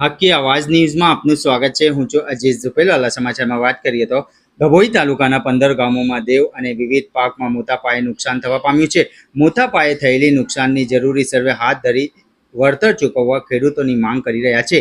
હકી આવાજ ન્યૂઝમાં આપનું સ્વાગત છે. હું છું અજીત ઝુપેલાલા સમાચારમાં વાત કરીએ તો ડભોઈ તાલુકાના પંદર ગામોમાં દેવ અને વિવિધ પાકમાં મોટા પાયે નુકસાન થવા પામ્યું છે. મોટા પાયે થયેલી નુકસાનની જરૂરી સર્વે હાથ ધરી વળતર ચૂકવવા ખેડૂતોની માંગ કરી રહ્યા છે.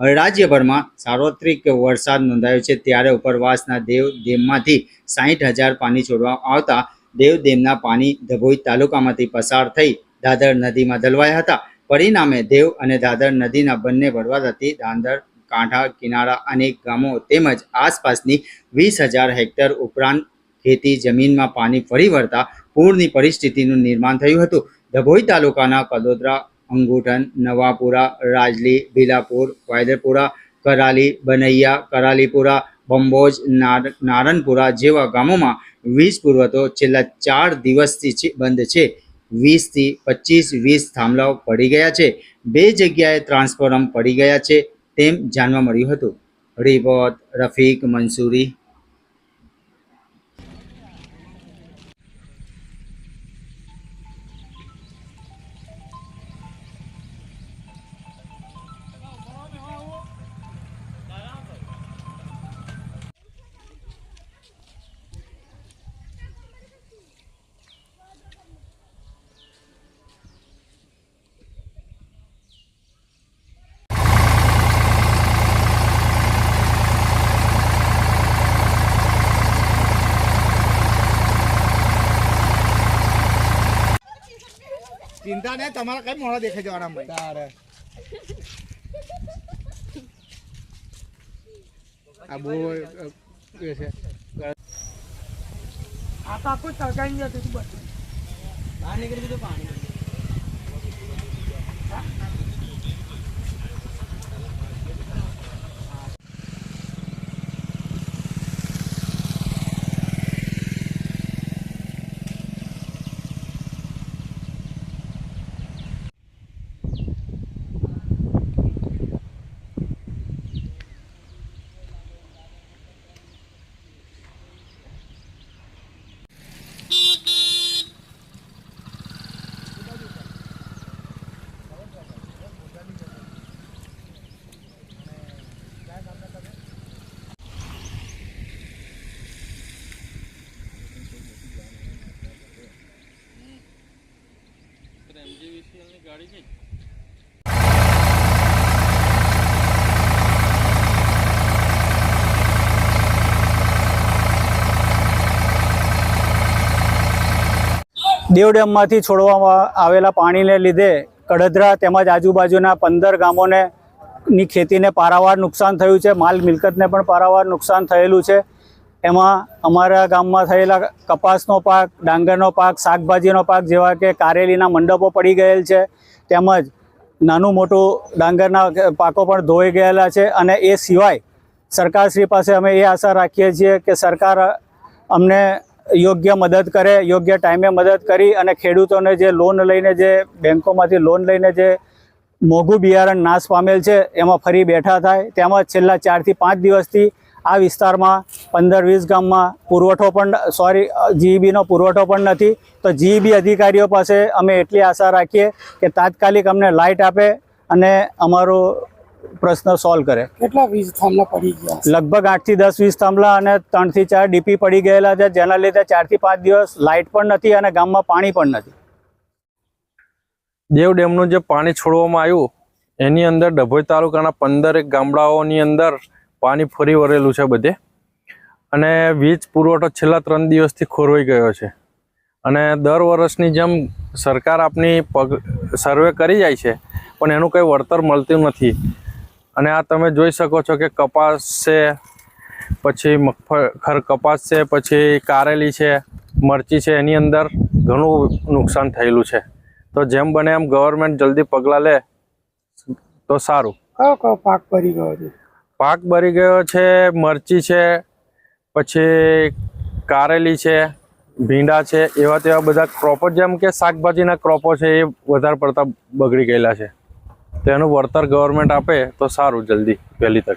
રાજ્યભરમાં સાર્વત્રિક વરસાદ નોંધાયો છે. ત્યારે ઉપરવાસના દેવ ડેમમાંથી સાહીઠ હજાર પાણી છોડવામાં આવતા દેવ પાણી ડભોઈ તાલુકામાંથી પસાર થઈ દાદર નદીમાં દલવાયા હતા. પરિણામે દેવ અને દાદર નદીના બંને વરવાદાથી દાંદર, કાંઠા, કિનારા અનેક ગામો તેમજ આસપાસની વીસ હજાર હેક્ટર ઉપરાંત ખેતી જમીનમાં પાણી ફરી વળતા પૂરની પરિસ્થિતિનું નિર્માણ થયું હતું. ડભોઈ તાલુકાના કદોદરા, અંગુઠન, નવાપુરા, રાજલી, ભીલાપુર, વાયદરપુરા, કરાલી, બનૈયા, કરાલીપુરા બંબોજ નાર- નારણપુરા જેવા ગામોમાં વીજ પુરવઠો છેલ્લા ચાર દિવસથી બંધ છે. વીસથી પચીસ વીસ થાંભલાઓ પડી ગયા છે. બે જગ્યાએ ટ્રાન્સફોર્મ પડી ગયા છે તેમ જાણવા મળ્યું હતું. રિપોર્ટ રફીક મંસૂરી. ચિંતા નહીં તમારા કઈ મોડા દેખાઈ જવાના ભાઈ તારે. આ બહુ એ છે. આ પાકું તળગાઈ જતું હતું બધું દેવ ડેમમાંથી છોડવામાં આવેલા પાણીને લીધે કડદરા તેમજ આજુબાજુના પંદર ગામોને ની ખેતીને પારાવાર નુકસાન થયું છે. માલ મિલકતને પણ પારાવાર નુકસાન થયેલું છે. એમાં અમારા ગામમાં થયેલા કપાસનો પાક, ડાંગરનો પાક, શાકભાજીનો પાક જેવા કે કારેલીના મંડપો પડી ગયેલ છે. તેમજ નાનું મોટું ડાંગરના પાકો પણ ધોઈ ગયેલા છે અને એ સિવાય સરકારશ્રી પાસે અમે એ આશા રાખીએ છીએ કે સરકાર અમને યોગ્ય મદદ કરે, યોગ્ય ટાઈમે મદદ કરી અને ખેડૂતોને જે લોન લઈને જે બેંકોમાંથી લોન લઈને જે મોંઘું બિયારણ નાશ પામેલ છે, એમાં ફરી બેઠા થાય. તેમજ છેલ્લા ચારથી પાંચ દિવસથી આ વિસ્તારમાં પંદર વીસ ગામમાં પુરવઠો પણ સોરી જીઈબીનો પુરવઠો પણ નથી. તો જીઈબી અધિકારીઓ પાસે અમે એટલી આશા રાખીએ કે તાત્કાલિક અમને લાઇટ આપે અને અમારો પ્રશ્ન સોલ્વ કરે. કેટલા વીજ થાંભલા પડી ગયા લગભગ આઠથી દસ વીસ થાંભલા અને ત્રણથી ચાર ડીપી પડી ગયેલા છે જેના લીધે ચારથી પાંચ દિવસ લાઇટ પણ નથી અને ગામમાં પાણી પણ નથી. દેવ ડેમનું જે પાણી છોડવામાં આવ્યું એની અંદર ડભોઈ તાલુકાના પંદરેક ગામડાઓની અંદર પાણી ફરી વળેલું છે બધે. અને વીજ પુરવઠો છેલ્લા ત્રણ દિવસથી ખોરવાઈ ગયો છે. અને દર વર્ષની જેમ સરકાર આપની પગ, સર્વે કરી જાય છે, પણ એનું કંઈ વળતર મળતું નથી. અને આ તમે જોઈ શકો છો કે કપાસ છે પછી મગફળ કપાસ છે પછી કારેલી છે, મરચી છે, એની અંદર ઘણું નુકસાન થયેલું છે. તો જેમ બને એમ ગવર્મેન્ટ જલ્દી પગલાં લે. તો સારું. કયો કયો પાક ભરી ગયો છે? પાક બરી ગયો છે, મરચી છે, પછી કારેલી છે, ભીંડા છે, એવા તેવા બધા ક્રોપો જેમ કે શાકભાજીના ક્રોપો છે, એ વધારે પડતા બગડી ગયેલા છે. તેનું વળતર ગવર્મેન્ટ આપે તો સારું જલ્દી, વહેલી તકે.